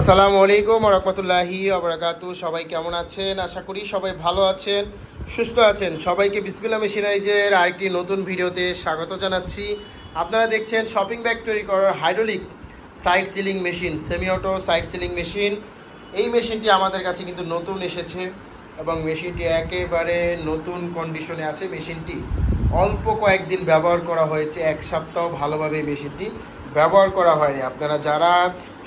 আসসালামু আলাইকুম রহমতুল্লাহি আবরাকাতু সবাই কেমন আছেন? আশা করি সবাই ভালো আছেন, সুস্থ আছেন। সবাইকে বিসমিল্লা মেশিনারিজের আরেকটি নতুন ভিডিওতে স্বাগত জানাচ্ছি। আপনারা দেখছেন শপিং ব্যাগ তৈরি করার hydraulic side sealing machine semi auto side sealing machine এই মেশিনটি আমাদের কাছে কিন্তু নতুন এসেছে এবং মেশিনটি একেবারে নতুন কন্ডিশনে আছে। মেশিনটি অল্প কয়েকদিন ব্যবহার করা হয়েছে, এক সপ্তাহ ভালোভাবে মেশিনটি ব্যবহার করা হয়নি। আপনারা যারা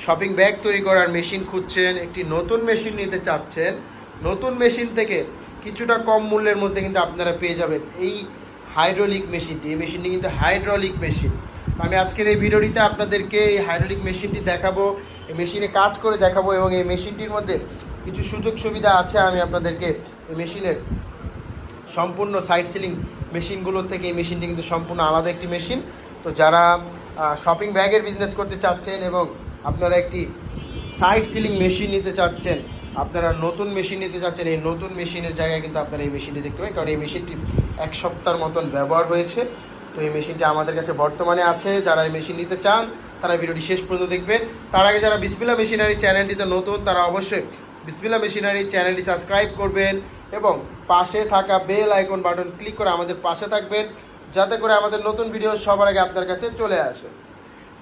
শপিং ব্যাগ তৈরি করার মেশিন খুঁজছেন, একটি নতুন মেশিন নিতে চাচ্ছেন। নতুন মেশিন থেকে কিছুটা কম মূল্যের মধ্যে কিন্তু আপনারা পেয়ে যাবেন এই হাইড্রোলিক মেশিনটি এই মেশিনটি কিন্তু হাইড্রোলিক মেশিন আমি আজকের এই ভিডিওটিতে আপনাদেরকে এই হাইড্রোলিক মেশিনটি দেখাবো, এই মেশিনে কাজ করে দেখাবো এবং এই মেশিনটির মধ্যে কিছু সুযোগ সুবিধা আছে। আমি আপনাদেরকে এই মেশিনের সম্পূর্ণ সাইড সিলিং মেশিনগুলো থেকে এই মেশিনটি কিন্তু সম্পূর্ণ আলাদা একটি মেশিন তো যারা শপিং ব্যাগের বিজনেস করতে চাচ্ছেন এবং আপনারা একটি সাইড সিলিং মেশিন নিতে চাচ্ছেন, আপনারা নতুন মেশিন নিতে চাচ্ছেন, এই নতুন মেশিনের জায়গায় কিন্তু আপনারা এই মেশিনটি দেখতে পাবেন কারণ এই মেশিনটি এক সপ্তাহের মতন ব্যবহার হয়েছে। তো এই মেশিনটি আমাদের কাছে বর্তমানে আছে, যারা এই মেশিন নিতে চান, তারা ভিডিওটি শেষ পর্যন্ত দেখবেন। তার আগে যারা বিসমিলা মেশিনারি চ্যানেলটিতে নতুন, তারা অবশ্যই বিসমিলা মেশিনারি চ্যানেলটি সাবস্ক্রাইব করবেন এবং পাশে থাকা বেল আইকন বাটন ক্লিক করে আমাদের পাশে থাকবেন, যাতে করে আমাদের নতুন ভিডিও সবার আগে আপনার কাছে চলে আসে।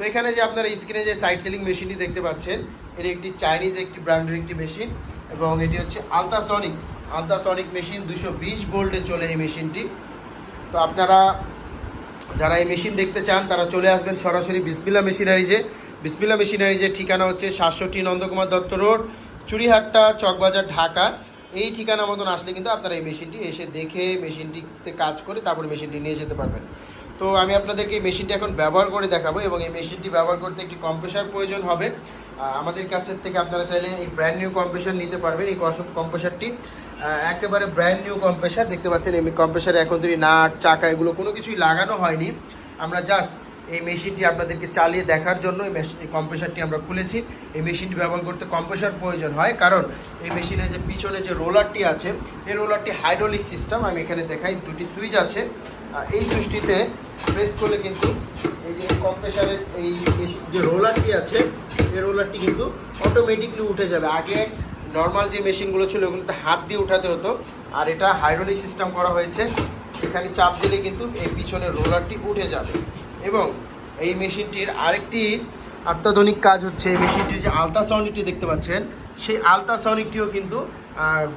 তো এখানে যে আপনারা স্ক্রিনে যে সাইড সিলিং মেশিনটি দেখতে পাচ্ছেন, এটি একটি চাইনিজ একটি ব্র্যান্ডের একটি মেশিন এবং এটি হচ্ছে আলট্রাসনিক আলট্রাসনিক মেশিন দুশো বিশ ভোল্টে চলে এই মেশিনটি তো আপনারা যারা এই মেশিন দেখতে চান, তারা চলে আসবেন সরাসরি বিসমিল্লা মেশিনারিজে। বিসমিল্লা মেশিনারিজের ঠিকানা হচ্ছে সাতষট্টি নন্দকুমার দত্ত রোড চুরিহাট্টা চকবাজার, ঢাকা। এই ঠিকানা মতন আসলে কিন্তু আপনারা এই মেশিনটি এসে দেখে মেশিনটিতে কাজ করে তারপরে মেশিনটি নিয়ে যেতে পারবেন। তো আমি আপনাদেরকে এই মেশিনটি এখন ব্যবহার করে দেখাবো এবং এই মেশিনটি ব্যবহার করতে একটি কম্প্রেসার প্রয়োজন হবে। আমাদের কাছের থেকে আপনারা চাইলে এই ব্র্যান্ড নিউ কম্প্রেসার নিতে পারবেন, এই কম্প্রেসারটি একেবারে ব্র্যান্ড নিউ কম্প্রেসার দেখতে পাচ্ছেন এই কম্প্রেসারে এখন তৈরি নাট, চাকা এগুলো কোনো কিছুই লাগানো হয়নি। আমরা জাস্ট এই মেশিনটি আপনাদেরকে চালিয়ে দেখার জন্য এই কম্প্রেসারটি আমরা খুলেছি। এই মেশিনটি ব্যবহার করতে কম্প্রেসার প্রয়োজন হয়, কারণ এই মেশিনের যে পিছনে যে রোলারটি আছে, এই রোলারটি হাইড্রোলিক সিস্টেম আমি এখানে দেখাই, দুটি সুইচ আছে। আর এই সুইচটিতে প্রেস করলে কিন্তু এই যে কম্প্রেসারের এই যে রোলারটি আছে, এই রোলারটি কিন্তু অটোমেটিকলি উঠে যাবে। আগে নর্মাল যে মেশিনগুলো ছিল, ওগুলোতে হাত দিয়ে উঠাতে হতো। আর এটা হাইড্রোলিক সিস্টেম করা হয়েছে। এখানে চাপ দিলে কিন্তু এই পিছনের রোলারটি উঠে যাবে। এবং এই মেশিনটির আরেকটি অত্যাধুনিক কাজ হচ্ছে, এই মেশিনটির যে আলট্রাসাউন্ডটি দেখতে পাচ্ছেন, সেই আলট্রাসাউন্ডটিও কিন্তু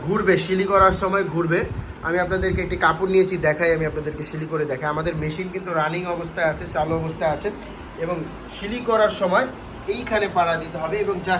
ঘুরবে, শিলি করার সময় ঘুরবে। আমি আপনাদেরকে একটি কাপড় নিয়েছি, দেখাই, আমি আপনাদেরকে শিলি করে দেখাই। আমাদের মেশিন কিন্তু রানিং অবস্থায় আছে, চালু অবস্থায় আছে। এবং শিলি করার সময় এইখানে পাড়া দিতে হবে এবং জাস্ট